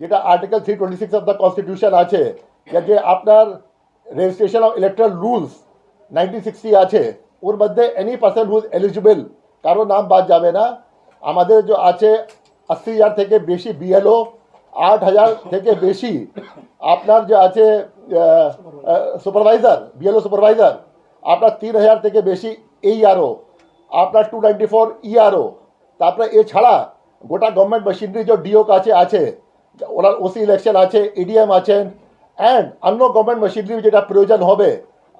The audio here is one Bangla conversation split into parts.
যেটা article three twenty six of the constitution আছে, যে- আপনার registration of electoral rules nineteen sixty আছে, ওর মধ্যে এনি পার্সন হুজ এলিজিবল কারও নাম বাদ যাবে না। আমাদের যে আছে আশি হাজার থেকে বেশি বিএলও আট হাজার থেকে বেশি আপনার যে আছে সুপারভাইজার বিএলও সুপারভাইজার আপনার তিন হাজার থেকে বেশি এইআরও আপনার টু নাইনটি ফোর ইআরও তারপরে এছাড়া গোটা গভর্নমেন্ট মেশিনারি যে ডিও কাছে আছে ওনার ওসি ইলেকশন আছে ইডিএম আছেন অ্যান্ড অন্য গভর্নমেন্ট মেশিনারি যেটা প্রয়োজন হবে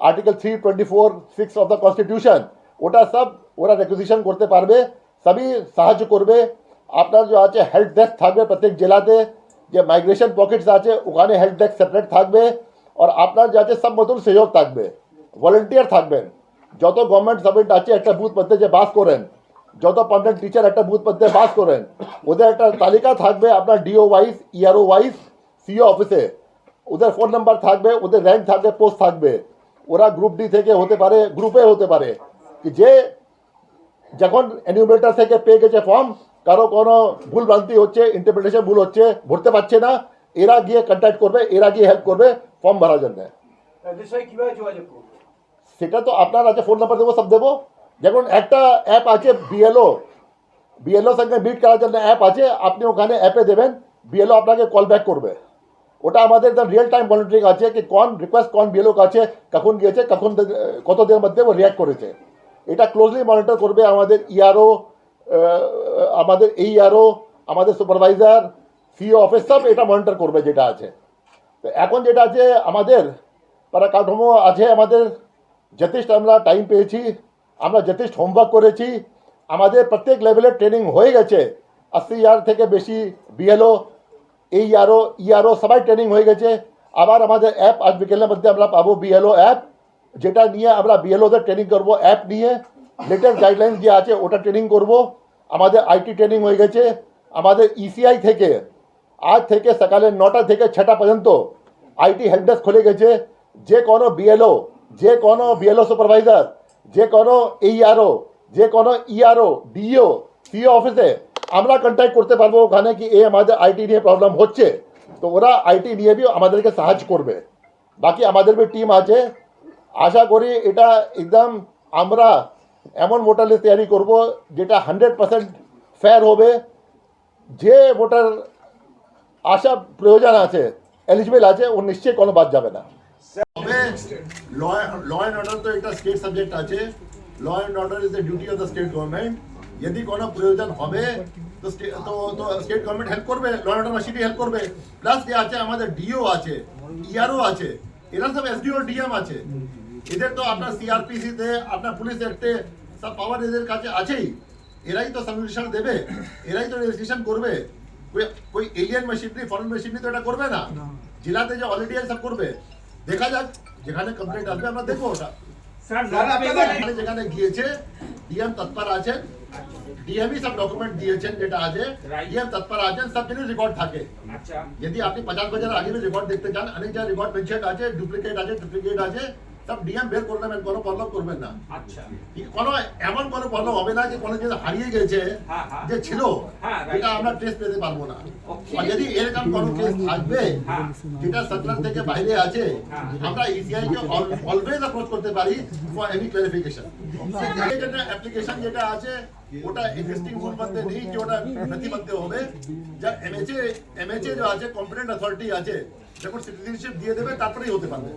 article three twenty four six of the constitution ওটা সব ওরা রেকুজিশন করতে পারবে, সবই সাহায্য করবে। আপনার যে আছে হেল্প ডেস্ক থাকবে প্রত্যেক জেলাতে, যে মাইগ্রেশন পকেটস আছে, ওখানে হেল্প ডেস্ক সেপারেট থাকবে, আর আপনার যে আছে সব মতন সহযোগ থাকবে ভলেন্টিয়ার থাকবেন। যত গভর্নমেন্ট সার্ভেন্ট আছে, একটা বুথ মধ্যে যে বাস করেন যত পার্মানেন্ট টিচার একটা বুথ মধ্যে বাস করেন ওদের একটা তালিকা থাকবে আপনার DO wise ERO wise CO অফিসে ওদের ফোন নাম্বার থাকবে ওদের র্যাঙ্ক থাকবে পোস্ট থাকবে। ওরা গ্রুপ ডি থেকে হতে পারে গ্রুপে হতে পারে। যে যখন এনিউমেটার থেকে পেয়ে গেছে ফর্ম কারও কোনো ভুল ভ্রান্তি হচ্ছে ইন্টারপ্রিটেশন ভুল হচ্ছে ভরতে পারছে না এরা গিয়ে কন্ট্যাক্ট করবে এরা গিয়ে হেল্প করবে ফর্ম ভরার জন্য। সেটা তো আপনার আছে ফোন নাম্বার দেবো সব দেবো। যেমন একটা অ্যাপ আছে বিএলও বিএলও সঙ্গে মিট করার জন্য অ্যাপ আছে, আপনি ওখানে অ্যাপে দেবেন বিএলও আপনাকে কল ব্যাক করবে। ওটা আমাদের একদম রিয়েল টাইম মনিটরিং আছে কি কোন রিকোয়েস্ট কোন বিএলও কাছে কখন গিয়েছে, কখন কত দিনের মধ্যে ও রিয়াক্ট করেছে। এটা ক্লোজলি মনিটর করবে আমাদের ইআরও আমাদের এই এইআরও আমাদের সুপারভাইজার সিও অফিস সব এটা মনিটর করবে যেটা আছে। তো এখন যেটা আছে, আমাদের কাঠামো আছে আমাদের, যথেষ্ট আমরা টাইম পেয়েছি। আমরা যথেষ্ট হোমওয়ার্ক করেছি। আমাদের প্রত্যেক লেভেলের ট্রেনিং হয়ে গেছে। আশি হাজার থেকে বেশি বিএলও এই আরও ইআরও সবাই ট্রেনিং হয়ে গেছে। আবার আমাদের অ্যাপ আজ বিকেলের মধ্যে আমরা পাবো বিএলও অ্যাপ যেটা নিয়ে আমরা বিএলওদের ট্রেনিং করব অ্যাপ নিয়ে। লেটেস্ট গাইডলাইন যে আছে, ওটা ট্রেনিং করব। আমাদের আইটি ট্রেনিং হয়ে গেছে। আমাদের ইসিআই থেকে, আজ থেকে সকালে নটা থেকে ছটা পর্যন্ত আইটি হেল্প ডেস্ক খুলে গেছে। যে কোনো বিএলও যে কোনো বিএলও সুপারভাইজার যে কোনো এই এইআরও যে কোনো ইআরও ডিও সিও অফিসে আমরা কন্ট্যাক্ট করতে পারব ওখানে কি এ আমাদের আইটি নিয়ে প্রবলেম হচ্ছে। তো ওরা আইটি নিয়ে বি আমাদেরকে সাহায্য করবে। বাকি আমাদের বি টিম আছে। আশা করি এটা একদম আমরা এমন ভোটার তৈরি করব যেটা হান্ড্রেড পার্সেন্ট ফেয়ার হবে। যে ভোটার আশা প্রয়োজন আছে এলিজিবল আছে, ও নিশ্চয়ই কোনো বাদ যাবে না। তবে ল ল অ্যান্ড অর্ডার তো একটা স্টেট সাবজেক্ট আছে law and order is the duty of the state government যদি কোনো প্রয়োজন হবে তো স্টে- তো তো স্টেট গভর্নমেন্ট হেল্প করবে ল অ্যান্ড অর্ডার মেশিনই হেল্প করবে প্লাস যে আছে আমাদের ডিও আছে ইআরও আছে এরা সব এসডিও ডিএম আছে এদের তো আপনার সিআরপিসি তে আপনার পুলিশ অ্যাক্টে সব পাওয়ার এদের কাছে আছেই এরাই তো সংরক্ষণ দেবে এরাই তো রেজিস্ট্রেশন করবে कोई कोई এলিয়ান মেশিনারি ফরেন মেশিনারি তো এটা করবে না জেলাতে যে অলরেডি সব করবে দেখা যাক যেখানে কমপ্লেন্ট আসবে আমরা দেখব ওটা স্যার যেখানে যেখানে গিয়েছে ডিএম তৎপর আছেন ডিএমই সব ডকুমেন্ট দিয়েছেন যেটা আছে ডিএম তৎপর আছেন সব জিনিস রেকর্ড থাকে আচ্ছা যদি আপনি পचास বছর আগে রেকর্ড দেখতে চান অনেক যা রেকর্ড মেনশন আছে ডুপ্লিকেট আছে ডুপ্লিকেট আছে সব ডিএম বের করে নেবেন কোনো প্রবলেম করবেন না। আচ্ছা। কোনো এমন কোনো প্রবলেম হবে না যে কোনো জিনিস হারিয়ে গেছে। যে ছিল এটা আমরা টেস্ট পেতে পারব না। যদি এরকম কোনো কেস আসবে। যেটা সার্কুলার থেকে বাইরে আছে হ্যাঁ। আমরা ইসিআই কে অলওয়েজ অ্যাপ্রোচ করতে পারি ফর এনি ক্লারিফিকেশন অ্যাপ্লিকেশন যেটা আছে ওটা এক্সিস্টিং রুল মধ্যে নেই যে ওটা নথিবদ্ধ হবে। যা এমএচএ এমএচএ যে আছে কম্পিটেন্ট অথরিটি আছে যখন সিটিজেনশিপ দিয়ে দেবে তারপরেই হতে পারবে।